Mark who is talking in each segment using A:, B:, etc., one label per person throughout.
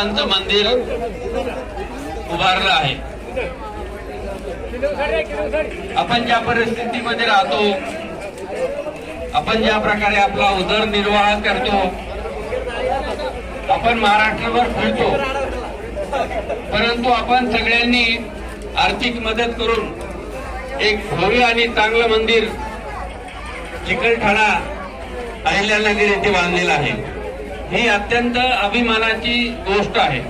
A: बाबांचं मंदिर उभारलं आहे. आपण ज्या परिस्थितीमध्ये राहतो आपण ज्या प्रकारे आपला उदरनिर्वाह करतो आपण महाराष्ट्रभर फिरतो परंतु आपण सगळ्यांनी आर्थिक मदत करून एक भव्य आणि चांगलं मंदिर चिकलठाणा अहिल्यानगर येथे बांधलेलं आहे. ही अत्यंत अभिमानाची गोष्ट आहे.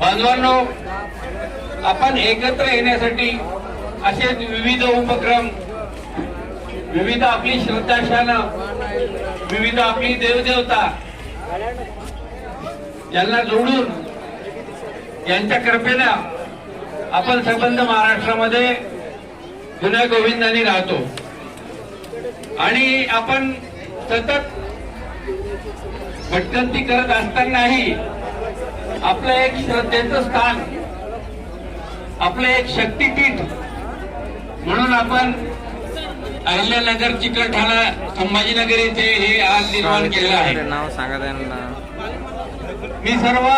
A: बांधवांनो आपण एकत्र येण्यासाठी असे विविध उपक्रम विविध आपली श्रद्धाशान विविध आपली देवदेवता यांना जोडून यांच्या कृपेनं आपण संबंध महाराष्ट्रामध्ये जुन्या गोविंदाने राहतो. आणि आपण सतत भटकंती करत असतानाही आपलं एक श्रद्धेचं स्थान आपलं एक शक्तीपीठ म्हणून आपण अहिल्यानगर चिकलठाणा संभाजीनगर येथे हे आज निर्माण केलेलं आहे.
B: नाव सांगा त्यांना.
A: मी सर्व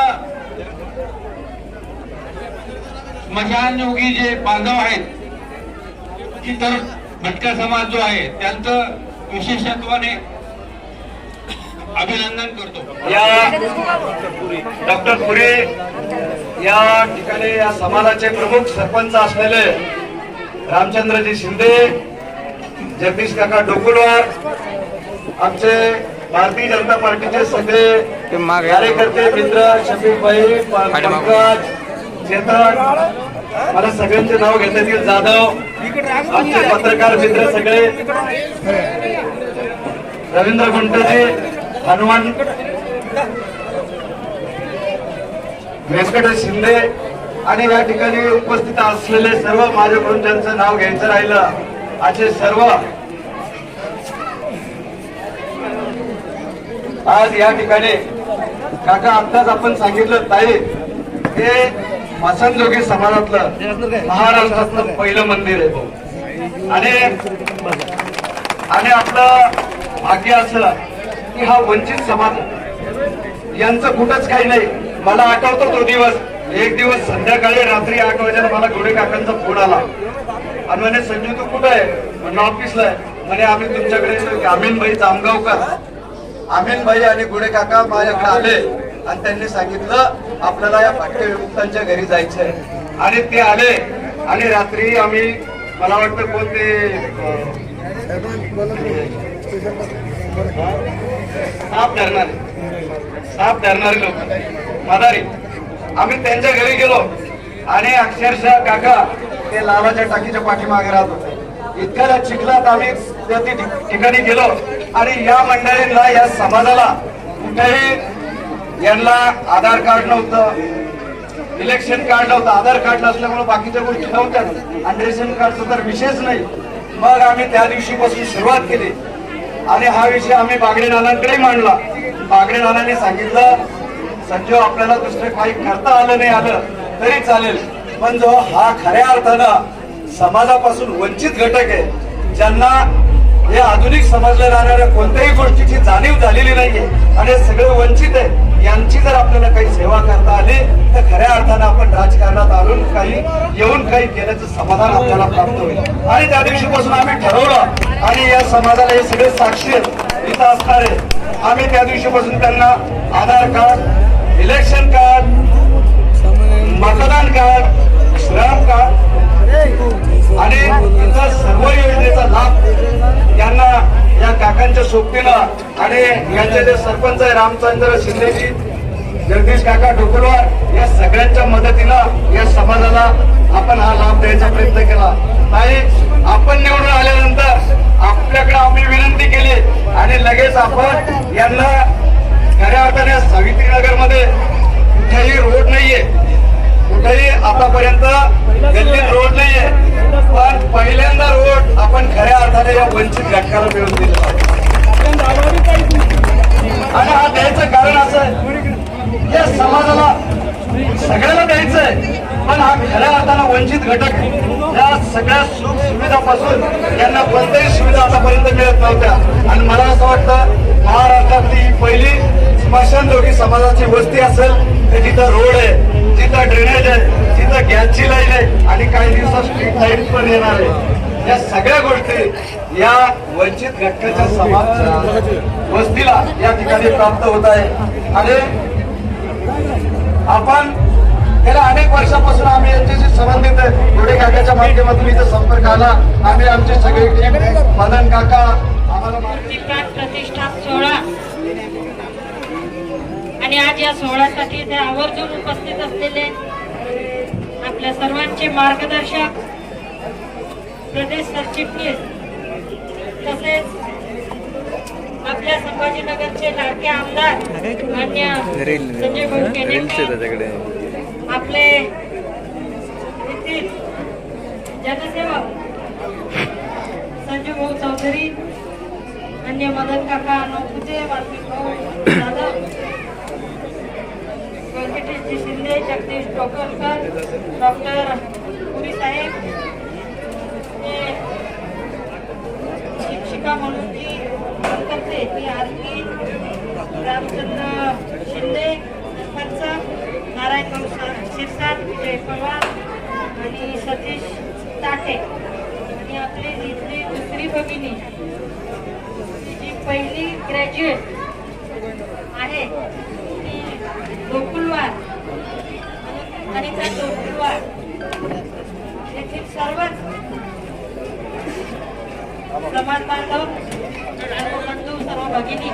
A: स्मशानयोगी जे बांधव आहेत इतर भटका समाज जो आहे त्यांचं विशेषत्वाने अभिनंदन करतो
C: या डॉक्टर पुरे या ठिकाणी या समाजाचे प्रमुख सरपंच असलेले रामचंद्रजी शिंदे जगदीश काका डोकुलवार आमचे भारतीय जनता पार्टीचे सगळे. कार्यकर्ते मित्र शफीक भाई. पंकज चेतन मला सगळ्यांचे नाव घेता येतील जाधव आमचे पत्रकार मित्र सगळे रवींद्र गुंटजे हनुमान व्यंकटेश शिंदे आणि या ठिकाणी उपस्थित असलेले सर्व माझ्याकडून ज्यांचं नाव घ्यायचं राहिलं असे सर्व आज या ठिकाणी काका आत्ताच आपण सांगितलं ताई हे मासनजोगी समाजातलं महाराष्ट्रातलं पहिलं मंदिर आहे आणि आणि आपलं भाग्य असलं की हा वंचित समाज यांचं कुठंच काही नाही. मला आठवतो तो दिवस. एक दिवस संध्याकाळी रात्री आठ वाजेला मला घोडे काकांचा फोन आला. आणि म्हणे संजू तू कुठं आहे? म्हणून ऑफिसला आहे. म्हणे आम्ही तुमच्याकडे येतोय. भाई जामगावकर. अमीन भाई आणि घोडे काका माझ्याकडे आले आणि त्यांनी सांगितलं आपल्याला या फाटके विमुक्तांच्या घरी जायचंय. आणि ते आले. आणि रात्री आम्ही मला वाटतं कोणते साप धरणार. साप धरणारे लोक. मदारी आम्ही त्यांच्या घरी गेलो आणि अक्षरशः काका ते लावाच्या टाकीच्या पाठीमागे राहत होते. इतक्या चिखलात आम्ही त्या ठिक- ठिकाणी गेलो आणि या मंडळींना या समाजाला कुठेही यांना आधार कार्ड नव्हतं इलेक्शन कार्ड नव्हतं आधार कार्ड नसल्यामुळे बाकीच्या गोष्टी नव्हत्या आणि रेशन कार्डचं तर विषयच नाही. मग आम्ही त्या दिवशीपासून सुरुवात केली. आणि हा विषय आम्ही बागडे नानांकडे मांडला. बागडे नानांनी सांगितलं संजू आपल्याला दुसरं काही करता आलं नाही आलं तरी चालेल. पण जो हा खऱ्या अर्थानं समाजापासून वंचित घटक आहे ज्यांना हे आधुनिक समजल्या जाणाऱ्या कोणत्याही गोष्टीची जाणीव झालेली नाहीये आणि सगळं सगळे वंचित आहे यांची जर आपल्याला काही सेवा करता आली तर खऱ्या अर्थानं आपण राजकारणात आणून काही येऊन काही केल्याचं समाधान आपल्याला प्राप्त होईल. आणि त्या दिवशीपासून आम्ही ठरवलं आणि या समाजाला हे सगळे साक्षी इथं असणार आहे आम्ही त्या दिवशीपासून त्यांना आधार कार्ड इलेक्शन कार्ड मतदान कार्ड श्रम कार्ड आणि इतर सर्व योजनेचा लाभ यांना या काकांच्या सोबतीनं आणि यांचे जे सरपंच आहे रामचंद्र शिंदेजी जगदीश काका डोकरवार या सगळ्यांच्या मदतीनं या समाजाला आपण हा लाभ द्यायचा प्रयत्न केला. आणि आपण निवडून आल्यानंतर आपल्याकडे आम्ही विनंती केली आणि लगेच आपण यांना खऱ्या अर्थाने सावित्रीनगरमध्ये कुठेही रोड नाहीये कुठेही आतापर्यंत गल्लीत रोड नाहीये पण पहिल्यांदा रोड आधारे या वंचित घटकाला मिळून दिलं. आणि हा द्यायचं कारण असं आहे. या समाजाला सगळ्याला द्यायचंय. पण हा खऱ्या अर्थानं वंचित घटक या सगळ्या सुख सुविधापासून यांना कोणत्याही सुविधा आतापर्यंत मिळत नव्हत्या. आणि मला असं वाटतं महाराष्ट्रातली ही पहिली स्मशान
A: समाजाची वस्ती असेल तर जिथं रोड आहे जिथं ड्रेनेज आहे जिथं गॅसची लाईन आहे आणि काही दिवसात स्ट्रीट लाइट पण येणार आहे. या सगळ्या गोष्टी या वंचित घटकाच्या समाज वस्तीला या ठिकाणी प्राप्त होत आहे. आणि आपण गेल्या अनेक वर्षापासून आम्ही यांच्याशी संबंधित आहे. घोडे काकाच्या माध्यमातून इथे संपर्क आला. आम्ही आमचे सगळे टीम मदन काका आम्हाला
D: प्रतिष्ठा सोहळा. आणि आज या सोहळ्यासाठी इथे आवर्जून उपस्थित असलेले आपल्या सर्वांचे मार्गदर्शक प्रदेश सरचिटणीस तसेच आपल्या संभाजीनगरचे लाडके आमदार मान्य संजय भाऊ केनेकर आपले येथील जनसेवक संजू भाऊ चौधरी अन्य मदन काका नौकुते वाल्मिक भाऊ जाधव व्यंकटेशजी शिंदे जगदीश टोकरकर डॉक्टर पुरी साहेब शिक्षिका म्हणून जी काम करते ती आरती रामचंद्र शिंदे सरपंच नारायण भाऊ शिरसाट विजय पवार आणि सतीश ताटे आणि आपली इथली दुसरी भगिनी जी पहिली ग्रॅज्युएट आहे ती गोकुलवार. आणि त्या गोकुलवार येथील सर्वच समाज बांधव सर्व बंधू सर्व भगिनी.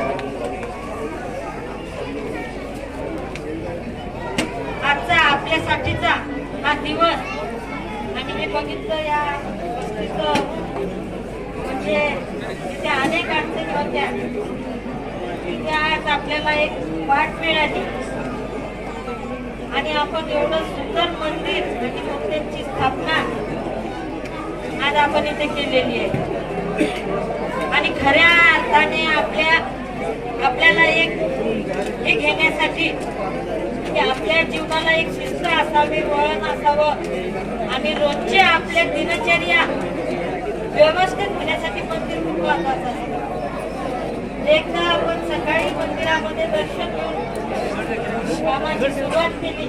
D: आजचा आपल्यासाठीचा हा दिवस आणि हे बघितलं या म्हणजे तिथे अनेक अडचणी होत्या. तिथे आज आपल्याला एक वाट मिळाली. आणि आपण एवढं सुंदर मंदिर आणि मंदिरची स्थापना आज आपण इथे केलेली आहे. आणि खऱ्या अर्थाने आपल्या आपल्याला एक हे घेण्यासाठी की आपल्या जीवनाला एक शिस्त असावी वळण असावं. आणि रोजचे आपल्या दिनचर्या व्यवस्थित होण्यासाठी मंदिर खूप महत्वाचं आहे म्हणजे एकदा आपण सकाळी मंदिरामध्ये दर्शन घेऊन कामाची सुरुवात केली.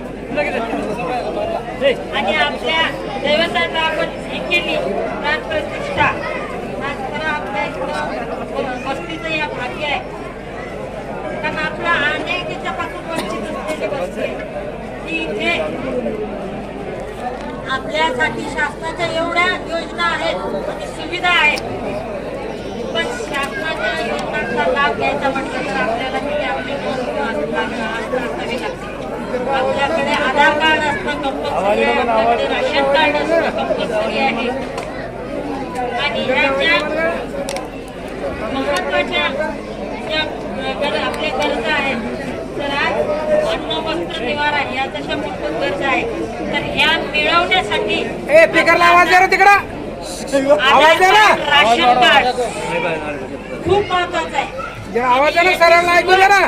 D: आणि आपल्या दैवताचा आपण हे केली प्राण प्रतिष्ठा आज खरं आपल्या इकडं वस्तीचं या भाग्य आहे. कारण आपला अनेक याच्यापासून वंचित असलेली वस्ती आहे. ती इथे आपल्यासाठी शासनाच्या एवढ्या योजना आहेत आणि सुविधा आहेत. पण शासनाच्या योजनांचा लाभ घ्यायचा म्हटलं तर आपल्याला किती आपली वस्तू असणं असावी लागते. आपल्याकडे आधार कार्ड असणं कंपल्सरी आहे. आपल्याकडे राशन कार्ड असणं कंपल्सरी आहे. आणि ह्या ज्या महत्त्वाच्या आपल्या गरजा आहेत. तर आज अन्न वस्त्र निवारा या जशा मूलभूत गरजा आहेत तर ह्या मिळवण्यासाठी
E: ए स्पीकरला आवाज द्या तिकडं. आवाज द्या ना.
D: राशन कार्ड खूप महत्वाचं आहे.
E: जरा आवाज द्या ना सरांना ऐकू द्या ना.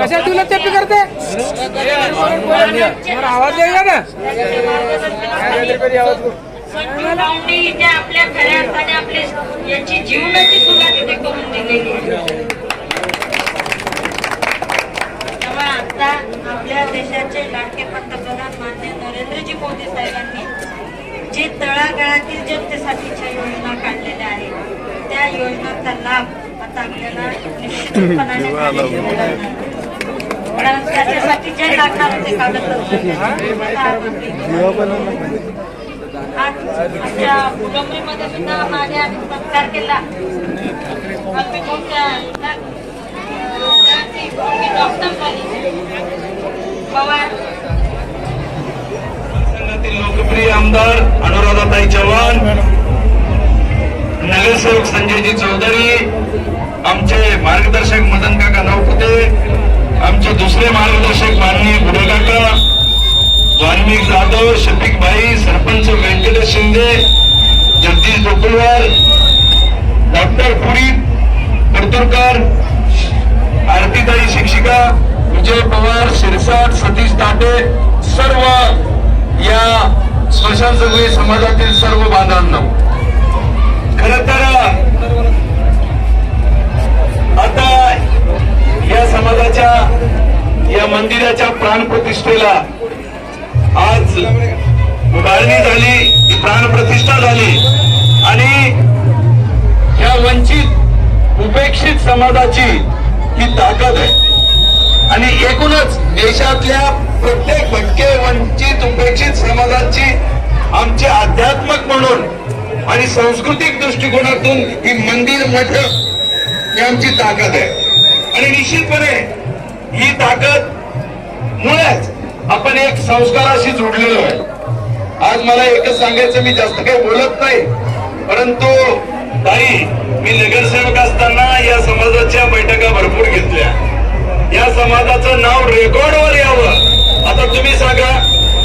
E: कशा तुला ते करते आवाज द्या ना.
D: आपल्या खऱ्या अर्थाने आपले याची जीवनाची सुरुवात इथे करून दिलेली आहे. त्यामुळे आता आपल्या देशाचे लाडके पंतप्रधान मान्य नरेंद्रजी मोदी साहेबांनी जे तळागाळातील जनतेसाठीच्या योजना काढलेल्या आहेत त्या योजनांचा लाभ आता आपल्याला निश्चितपणाने त्याच्यासाठी जे लागणार ते कागदपत्र आता आपण आज आमच्या सुद्धा आम्ही केला. डॉक्टर पवार.
A: लोकप्रिय आमदार अनुराधाताई चव्हाण नगरसेवक संजयजी चौधरी आमचे मार्गदर्शक मदन काका नवपुते आमचे दुसरे मार्गदर्शक माननीय बुडे काका वाल्मिक जाधव शफिक भाई सरपंच व्यंकटेश शिंदे जगदीश गोकुलवार डॉक्टर पुरी परतुरकर आरतीताई शिक्षिका विजय पवार शिरसाट सतीश ताटे सर्व या स्मशानसगळी समाजातील सर्व बांधवांना. खर तर आता या समाजाच्या या मंदिराच्या प्राणप्रतिष्ठेला आज उभारणी झाली प्राणप्रतिष्ठा झाली आणि या वंचित उपेक्षित समाजाची ही ताकद आहे. आणि एकूणच देशातल्या प्रत्येक भटके वंचित उपेक्षित समाजाची आमचे अध्यात्मक म्हणून आणि सांस्कृतिक दृष्टिकोनातून ही मंदिर मठ ही आमची ताकद आहे. आणि निश्चितपणे ही ताकद मुळेच आपण एक संस्काराशी जोडलेलो आहे. आज मला एकच सांगायचं मी जास्त काही बोलत नाही परंतु ताई मी नगरसेवक असताना या समाजाच्या बैठका भरपूर घेतल्या. या समाजाचं नाव रेकॉर्डवर यावं. आता तुम्ही सांगा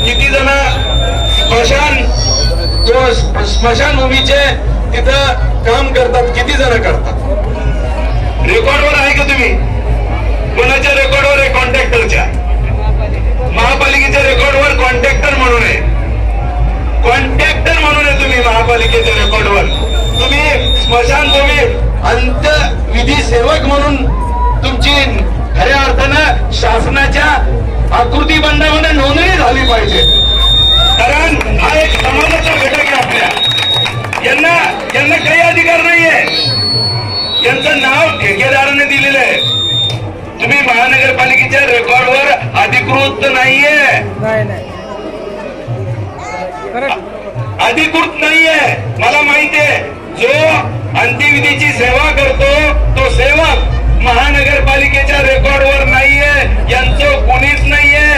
A: किती जण स्मशान किंवा स्मशानभूमीचे तिथं काम करतात किती जण करतात? रेकॉर्डवर आहे का तुम्ही? कोणाच्या रेकॉर्डवर आहे? कॉन्ट्रॅक्टरच्या. महापालिकेच्या रेकॉर्डवर कॉन्ट्रॅक्टर म्हणून आहे. कॉन्ट्रॅक्टर म्हणून आहे तुम्ही महापालिकेच्या रेकॉर्डवर. तुम्ही स्मशानभूमी अंत्यविधी सेवक म्हणून तुमची खऱ्या अर्थानं शासनाच्या आकृती बंधामध्ये नोंदणी झाली पाहिजे. कारण हा एक समाज अधिकृत नाहीये.
E: नाही नाही. करेक्ट
A: अधिकृत नाहीये. मला माहितीये. जो अंत्यविधीची सेवा करतो तो सेवक महानगरपालिकेच्या रेकॉर्डवर नाहीये. यांचं कोणीच नाहीये.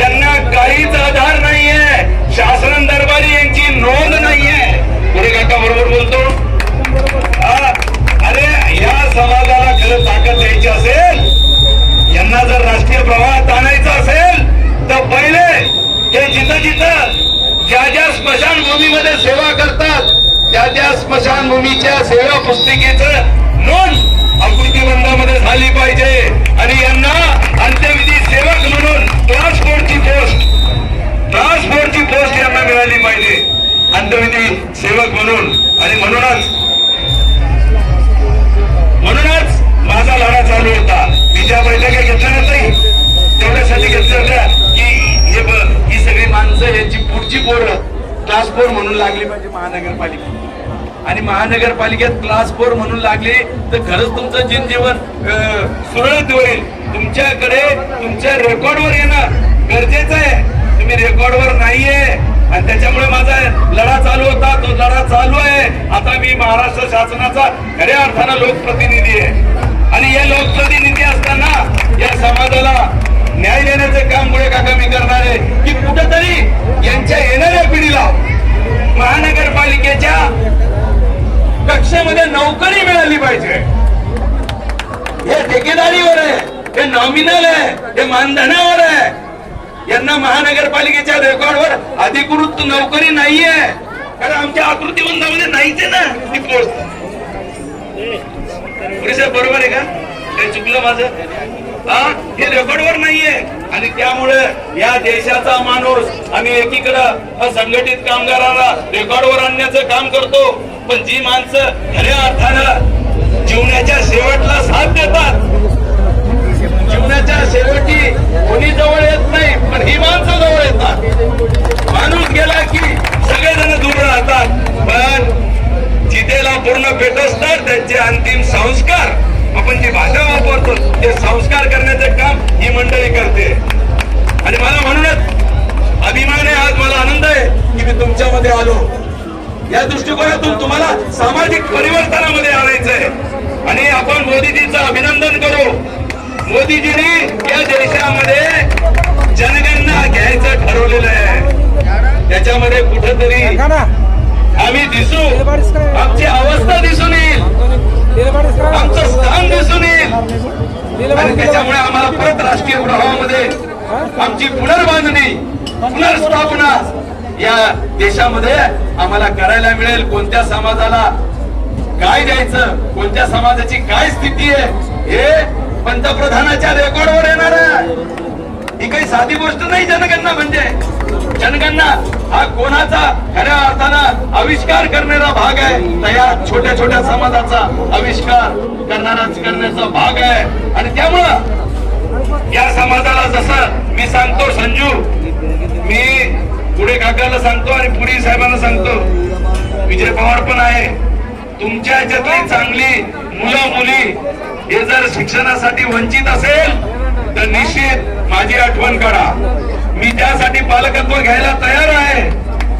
A: यांना काहीच आधार नाहीये. शासन दरबारी यांची नोंद नाहीये. पुढे काका बरोबर बोलतो. हा, अरे या समाजाला खरं ताकद द्यायची असेल यांना जर राष्ट्रीय प्रवाहात आणायचं असेल तर पहिले हे जिथं जिथं ज्या ज्या स्मशानभूमीमध्ये सेवा करतात त्या त्या स्मशानभूमीच्या सेवा पुस्तिकेचं नोंद आकृतीबंधामध्ये झाली पाहिजे. आणि यांना अंत्यविधी सेवक म्हणून ट्रान्सपोर्टची पोस्ट ट्रान्सपोर्टची पोस्ट यांना मिळाली पाहिजे. अंत्यविधी सेवक म्हणून. आणि म्हणूनच म्हणूनच माझा लढा चालू होता. ज्या बैठका घेतल्या नाही तेवढ्यासाठी घेतल्या होत्या की हे ही सगळी माणसं यांची पुढची पोरं क्लास फोर म्हणून लागली पाहिजे महानगरपालिका आणि महानगरपालिकेत क्लास फोर म्हणून लागले तर खरंच तुमचं जनजीवन सुरळीत होईल. तुमच्याकडे तुमच्या रेकॉर्डवर येणं गरजेचं आहे. तुम्ही रेकॉर्डवर नाहीये. आणि त्याच्यामुळे माझा लढा चालू होता तो लढा चालू आहे. आता मी महाराष्ट्र शासनाचा खऱ्या अर्थानं लोकप्रतिनिधी आहे. आणि हे लोकप्रतिनिधी असताना या समाजाला न्याय देण्याचं काम पुढे काका मी करणार आहे. की कुठेतरी यांच्या येणाऱ्या पिढीला महानगरपालिकेच्या कक्षेमध्ये नोकरी मिळाली पाहिजे. हे ठेकेदारीवर आहे हे नॉमिनल आहे हे मानधनावर आहे. यांना महानगरपालिकेच्या रेकॉर्डवर अधिकृत नोकरी नाहीये. कारण आमच्या आकृतीबंधामध्ये नाहीच आहे ना ती पोस्ट. पुरेसे बरोबर आहे का? काही चुकलं माझं? हा? हे रेकॉर्डवर नाहीये. आणि त्यामुळे या देशाचा माणूस आम्ही एकीकडं असंघटित कामगाराला रेकॉर्डवर आणण्याचं काम करतो. पण जी माणसं खऱ्या अर्थानं जीवनाच्या शेवटला साथ देतात. जीवनाच्या शेवटी कोणी जवळ येत नाही पण ही माणसं जवळ येतात. माणूस गेला की सगळेजण दूर राहतात. पण जितेला पूर्ण पेटसतात त्यांचे अंतिम संस्कार. आपण जी भाषा वापरतो ते संस्कार करण्याचे काम ही मंडळी करते. आणि मला म्हणूनच अभिमान आहे आज मला आनंद आहे की मी तुमच्यामध्ये आलो. या दृष्टिकोनातून तुम्हाला सामाजिक परिवर्तनामध्ये आणायचंय आणि आपण मोदीजीचं अभिनंदन करू. मोदीजींनी या देशामध्ये जनगणना घ्यायचं ठरवलेलं आहे. त्याच्यामध्ये कुठंतरी आम्ही दिसू. आमची अवस्था दिसून येईल. आमचं स्थान दिसून येईल. आणि त्याच्यामुळे आम्हाला परत राष्ट्रीय प्रभावामध्ये आमची पुनर्बांधणी पुनर्स्थापना या देशामध्ये आम्हाला करायला मिळेल. कोणत्या समाजाला काय द्यायचं कोणत्या समाजाची काय स्थिती आहे हे पंतप्रधानाच्या रेकॉर्डवर येणार आहे. ही काही साधी गोष्ट नाही जनगणना म्हणजे. जनगणना हा कोणाचा? खऱ्या अर्थानं आविष्कार करणारा भाग आहे. तर या छोट्या छोट्या समाजाचा आविष्कार करणाराच करण्याचा भाग आहे. आणि त्यामुळं या समाजाला जसं मी सांगतो संजू मी पुढे काकाला सांगतो आणि पुढे साहेबांना सांगतो विजय पवार पण आहे. तुमच्या ह्याच्यातली चांगली मुलं मुली हे जर शिक्षणासाठी वंचित असेल तर निश्चित माझी आठवण काढा. मी त्यासाठी पालकत्व घ्यायला तयार आहे.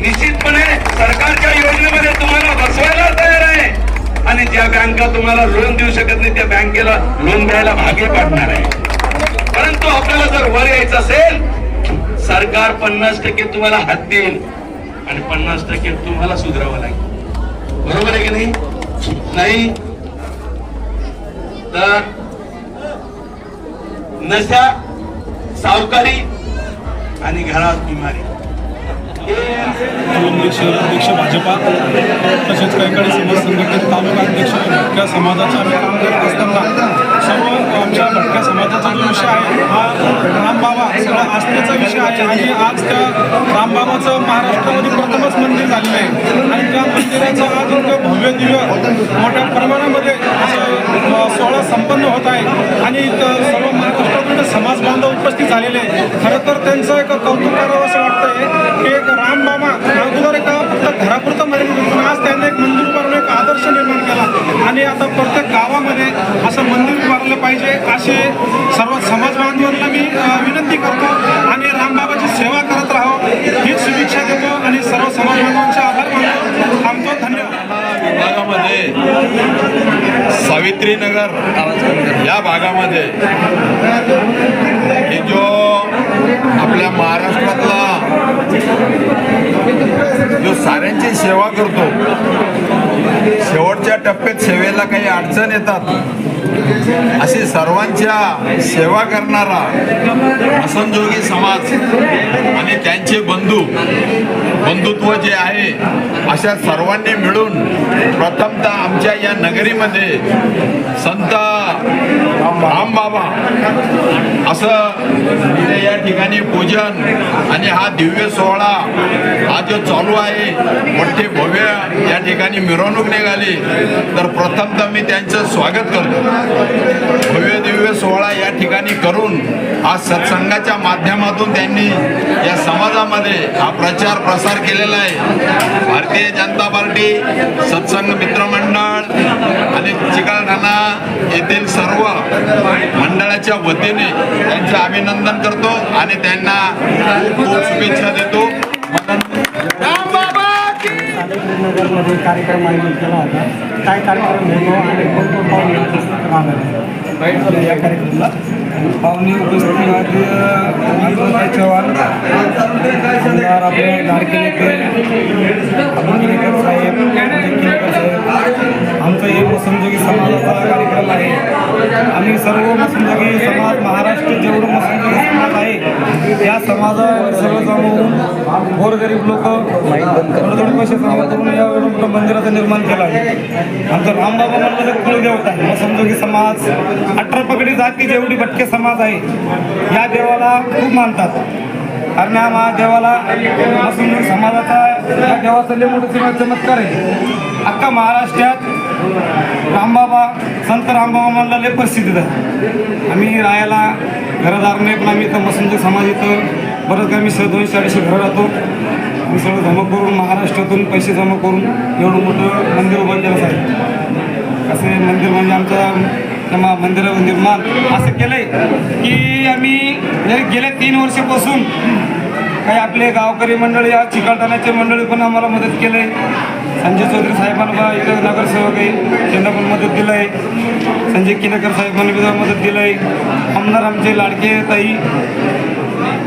A: निश्चितपणे सरकारच्या योजनेमध्ये तुम्हाला बसवायला तयार आहे. आणि ज्या बँका तुम्हाला लोन देऊ शकत नाही त्या बँकेला लोन द्यायला भागे पाडणार आहे. परंतु आपल्याला जर वर यायचं असेल सरकार पन्नास टक्के तुम्हाला हात देईल आणि पन्नास टक्के तुम्हाला सुधारावं लागेल. बरोबर आहे की नाही? नाही? तर नशा सावकारी आणि घरात बिमारी. हे
F: अध्यक्ष भाजपा तसेच काही काही समाज संघटनेचे तालुका अध्यक्ष भटक्या समाजाचा आम्ही काम करत असताना सर्व आमच्या भटक्या समाजाचा जो विषय आहे हा रामबाब असण्याचा आस्थेचा विषय आहे आणि आज त्या रामबाबाचं महाराष्ट्रामध्ये प्रथमच मंदिर झालेलं आहे. आणि त्या मंदिराचं आज इतकं भव्य दिव्य मोठ्या प्रमाणामध्ये असं सोहळा संपन्न होत आहे आणि सर्व महाराष्ट्रातून समाज बांधव उपस्थित झालेले आहे खरं तर त्यांचं एक कौतुक करावं असं वाटतंय की एक रामबाबा अगोदर एका फक्त घरापुरतं मर्यादित होतं. आज त्यांनी एक मंदिर उभारून एक आदर्श निर्माण केला. आणि आता प्रत्येक गावामध्ये असं मंदिर उभारलं पाहिजे असे सर्व समाज बांधवांना मी विनंती करतो आणि रामबाबाची सेवा करत राहो ही शुभेच्छा देतो आणि सर्व समाज बांधवांचे आभार मानतो. थांबतो धन्यवाद.
G: भागामध्ये सावित्रीनगर या भागामध्ये हे जो आपल्या महाराष्ट्रातला जो साऱ्यांची सेवा करतो. शेवटच्या टप्प्यात सेवेला काही अडचण येतात. अशी सर्वांच्या सेवा करणारा असंजोगी समाज आणि त्यांचे बंधू बंधुत्व जे आहे अशा सर्वांनी मिळून प्रथमतः आमच्या या नगरीमध्ये संत राम बाबा. असं इथे या ठिकाणी पूजन आणि हा दिव्य सोहळा हा जो चालू आहे मोठे भव्य या ठिकाणी मिरवणूक निघाली. तर प्रथमतः मी त्यांचं स्वागत करतो. भव्य दिव्य सोहळा या ठिकाणी करून आज सत्संगाच्या माध्यमातून त्यांनी या समाजामध्ये हा प्रचार प्रसार केलेला आहे. भारतीय जनता पार्टी सत्संग मित्रमंडळ आणि चिकलठाणा येथील सर्व मंडळाच्या वतीने त्यांचे अभिनंदन करतो आणि त्यांना खूप खूप शुभेच्छा देतो.
H: नगरमध्ये कार्यक्रम आयोजित केला होता. काय कार्यक्रम होतो आणि कोण कोण पाहुणे उपस्थित राहणार या कार्यक्रमाला. पाहुणे उपस्थित आहेत अमिताभ चव्हाण. आमदार आपले लाडके नेते केळकर साहेब साहेब आमचं हे मसंजोगी समाजाचा कार्यक्रम आहे. आम्ही सर्व मसंजोगी समाज महाराष्ट्र जेवढं मसंजोगी समाज आहे त्या समाजावर सर्व जमवून गोरगरीब लोक थोडे थोडे पैसे जमा करून या मोठं मंदिराचं निर्माण केलं आहे. आमचं रामबाबा म्हणलं तर कुलदेवता आहे मसंजोगी समाज अठरा पगडी जाती जेवढी भटके समाज आहे या देवाला खूप मानतात. कारण या महादेवाला मसंजोगी समाजाचा या देवाचा लय मोठं चमत्कार आहे. अख्खा महाराष्ट्रात रामबाबा संत रामबाबा म्हणला लय प्रसिद्ध आम्ही राहायला घरदार नाही पण आम्ही इथं मसंजोगी समाज इथं बरंच काय आम्ही स- दोनशे अडीचशे घरं राहतो. आम्ही सगळं जमा करून महाराष्ट्रातून पैसे जमा करून एवढं मोठं मंदिर उभं केलं आहे. असे मंदिर म्हणजे आमचं त्या मा- निर्माण असं केलंय की आम्ही हे गेल्या तीन वर्षापासून काही आपले गावकरी मंडळी या चिकलठाण्याचे मंडळी पण आम्हाला मदत केलं आहे संजय चौधरी साहेबांना इथं नगरसेवक आहे त्यांना पण मदत दिलं आहे संजय किनेकर साहेबांनी सुद्धा मदत दिलं आहे आमदार आमचे लाडके ताई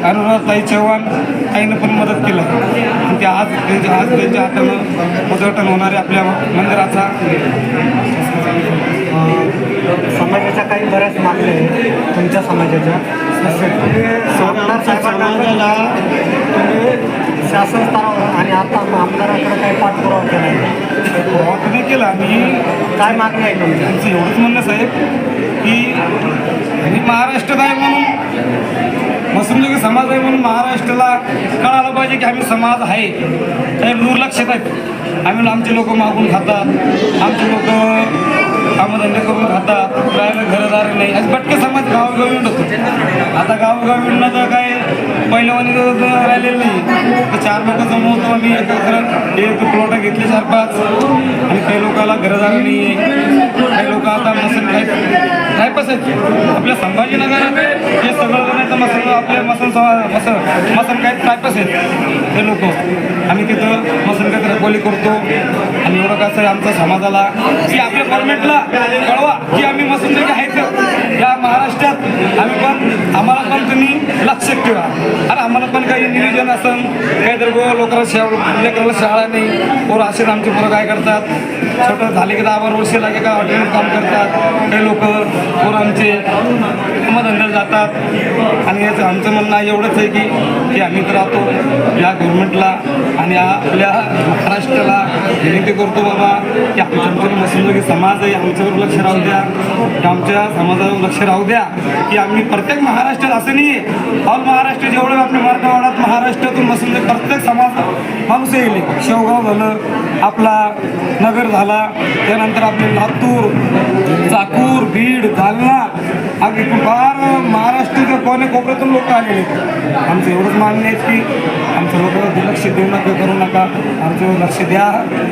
H: अनुराधाताई चव्हाण ताईनं पण मदत केलं. आणि ते आज त्यांच्या आज त्यांच्या हातानं उद्घाटन होणारे आपल्या मंदिराचा.
I: समाजाच्या काही बऱ्याच मागण्या आहेत. तुमच्या समाजाच्या. समाजाला शासन स्तरावर आणि आता आमदाराकडे काही पाठपुरावा केला आहे.
H: नाही केला आम्ही
I: काय मागण्या आहे
H: आमचं एवढंच म्हणणं साहेब की आणि महाराष्ट्रात आहे म्हणून मुस्लिम समाज आहे म्हणून महाराष्ट्राला कळायला पाहिजे की आम्ही समाज आहे. ते दुर्लक्षित आहेत. आम्ही आमचे लोक मागून खातात. आमचे लोक कामधंदे करून खातात राहायला घरदार नाही. आज भटके समाज गावोगावी होतो. आता गावोगावी हिंडणं तर काय पहिल्यावानी तर राहिलेलं नाही. तर चार लोक जमवतो आम्ही एकत्र एक प्लॉट घेतले चार पाच आणि काही लोकांना घरदार नाही आहे काही लोक आता मसन काय टायपच आहेत आपल्या संभाजीनगरात हे सगळं नाही तर मसन आपल्या मसन समा- मसन मसन काय टायपस आहेत ते लोक. आम्ही तिथं मसन काय रखवाली करतो. आणि एवढं कसं आहे आमच्या समाजाला. की आपल्या गव्हर्नमेंटला कळवा की आम्ही मसन आहेत या महाराष्ट्रात आम्ही पण आम्हाला पण तुम्ही लक्ष ठेवा. आणि आम्हाला पण काही नियोजन असेल काहीतरी गो लोकांना शाळा लेकराला शाळा नाही पोरं असेच आमचे पोरं काय करतात? छोटं झाले की दहा बारा वर्ष लागे का हॉटेल काम करतात? काही लोक पोरं आमचे धंद्यात जातात. आणि याचं आमचं म्हणणं एवढंच आहे की की आम्ही तर राहतो या गव्हर्नमेंटला आणि आपल्या महाराष्ट्राला विनंती करतो बाबा की आमच्या आमच्या मुस्लिम समाज आहे आमच्यावर लक्ष राहू द्या. आमच्या समाजावर लक्ष राहू द्या की आम्ही प्रत्येक महाराष्ट्रात असं नाही आहे ऑल महाराष्ट्र जेवढं आपल्या मराठवाड्यात महाराष्ट्रातून बसून प्रत्येक समाज माणूस येईल. शेवगाव झालं आपला नगर झाला त्यानंतर आपले लातूर चाकूर बीड जालना अगदी फार महाराष्ट्राच्या कोण्या कोपऱ्यातून लोक आलेले आहेत. आमचं एवढंच मान्य आहे की आमच्या लोकांवर दुर्लक्ष देऊ नका करू नका आमच्यावर लक्ष द्या.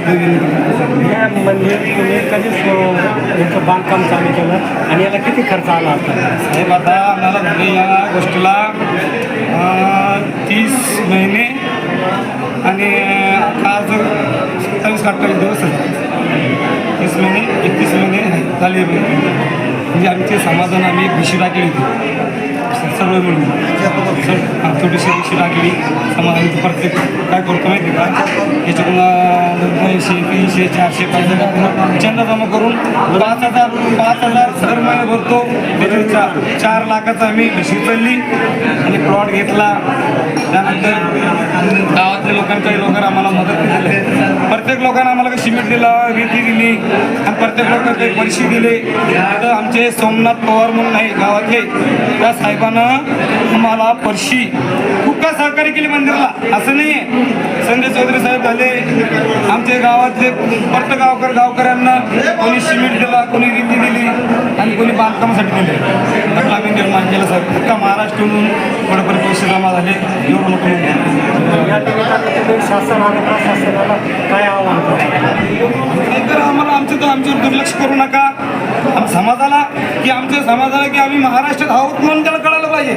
H: करतो.
I: हे मंदिर तुम्ही कधी सु- याचं बांधकाम चालू केलं आणि याला किती खर्च आला होता
H: साहेब आता आम्हाला झाले या गोष्टीला तीस महिने आणि आज सत्तावीस अठ्ठावीस दिवस तीस महिने एकतीस महिने झाले. म्हणजे आमचे समाधान आम्ही एक भिशी टाकली होती. सर्व मिळून सर- थोडीशी छोटीशी भिशी टाकली समाधानाची प्रत्येक काय करतो माहिती का? याच्यातून दोनशे तीनशे चारशे पाच हजार चंदा जमा करून पाच हजार पाच हजार दर महिना भरतो. चार चार लाखाचा आम्ही भिशी उचलली आणि प्लॉट घेतला. त्यानंतर गावातल्या लोकांच्याही लोकांना आम्हाला मदत केली प्रत्येक लोकांना आम्हाला सिमेंट दिला रेती दिली आणि प्रत्येक लोकांना काही पैसे दिले. तर आमचे सोमनाथ पवार म्हणून आहे गावातले त्या साहेबानं आम्हाला परशी खूप काय सहकार्य केली मंदिराला. असं नाही आहे. संजय चौधरी साहेब झाले. आमचे गावातले प्रत्येक गावकर गावकऱ्यांना कोणी सिमेंट दिला कोणी रेती दिली आणि कोणी बांधकामासाठी दिले. म्हटलं आम्ही निर्माण केलं साहेब. अख्खा महाराष्ट्रातून थोडेफार पैसे जमा झाले.
I: या निमित्तानं शासन आणि प्रशासनाला काय आव्हान
H: तर आम्हाला आमचं तर आमच्यावर दुर्लक्ष करू नका. समाजाला की आमच्या समाजाला की आम्ही महाराष्ट्रात आहोत म्हणून त्याला कळायला पाहिजे.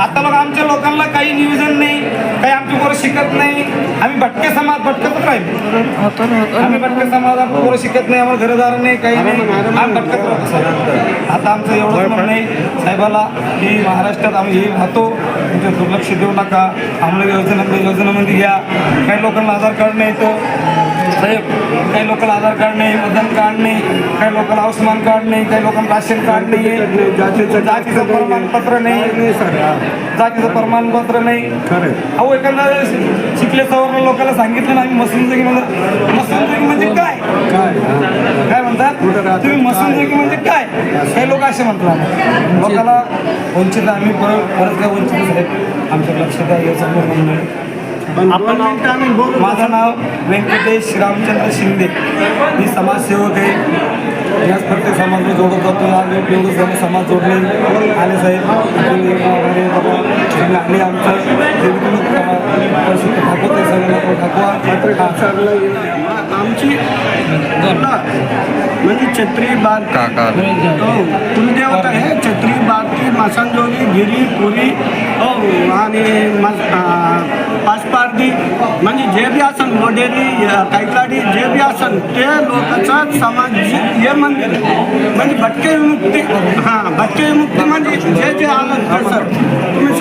H: आता लोक आमच्या लोकांना काही नियोजन नाही काही आमची पोरं शिकत नाही. आम्ही भटके समाज भटकतच राहील. आम्ही भटके समाज पोरं शिकत नाही आम्हाला घरदार नाही काही नाही. आम्ही भटकत राहतो आता आमचं एवढंच म्हणणं आहे साहेबाला की महाराष्ट्रात आम्ही हे राहतो तुमचं दुर्लक्ष देऊ नका आम्हाला योजना योजनेमध्ये घ्या. काही लोकांना आधार कार्ड नाही तर साहेब काही लोकांना आधार कार्ड नाही मतदान कार्ड नाही काही लोकांना आयुष्यमान कार्ड नाही काही लोकांना राशन कार्ड नाही आहे जातीचं प्रमाणपत्र नाही. जातीचं प्रमाणपत्र नाही. अहो एखादा शिकले सवर्ण लोकांना सांगितलं ना आम्ही मसुंदगी म्हणजे मसुंदगी म्हणजे काय? काय? म्हणतात? तुम्ही मसुंदगी म्हणजे काय? काही लोक असे म्हणतात लोकांना वंचित आम्ही परत परत काय वंचित साहेब. आमच्या लक्षात आहे याचं पूर्ण आहे. माझं नाव व्यंकटेश रामचंद्र शिंदे. मी समाजसेवक आहे. याच प्रत्येक समाजाला जोडत जातो. आज एवढं समाज जोडले. आले साहेब आले आमचं. ठाकवते ठाकवा
I: आमची म्हणजे छत्री बाग हो. कुलदेवता आहे. छत्री बागची मासांजोगी गिरी पुरी. हो. आणि मस- अं, पाचपारडी म्हणजे जे बी असन मोडेरी कैकाडी जे बी असन ते लोकांचा समाज हे मंदिर म्हणजे भटके विमुक्ती हां भटके विमुक्ती म्हणजे जे जे आलं सर तुम्ही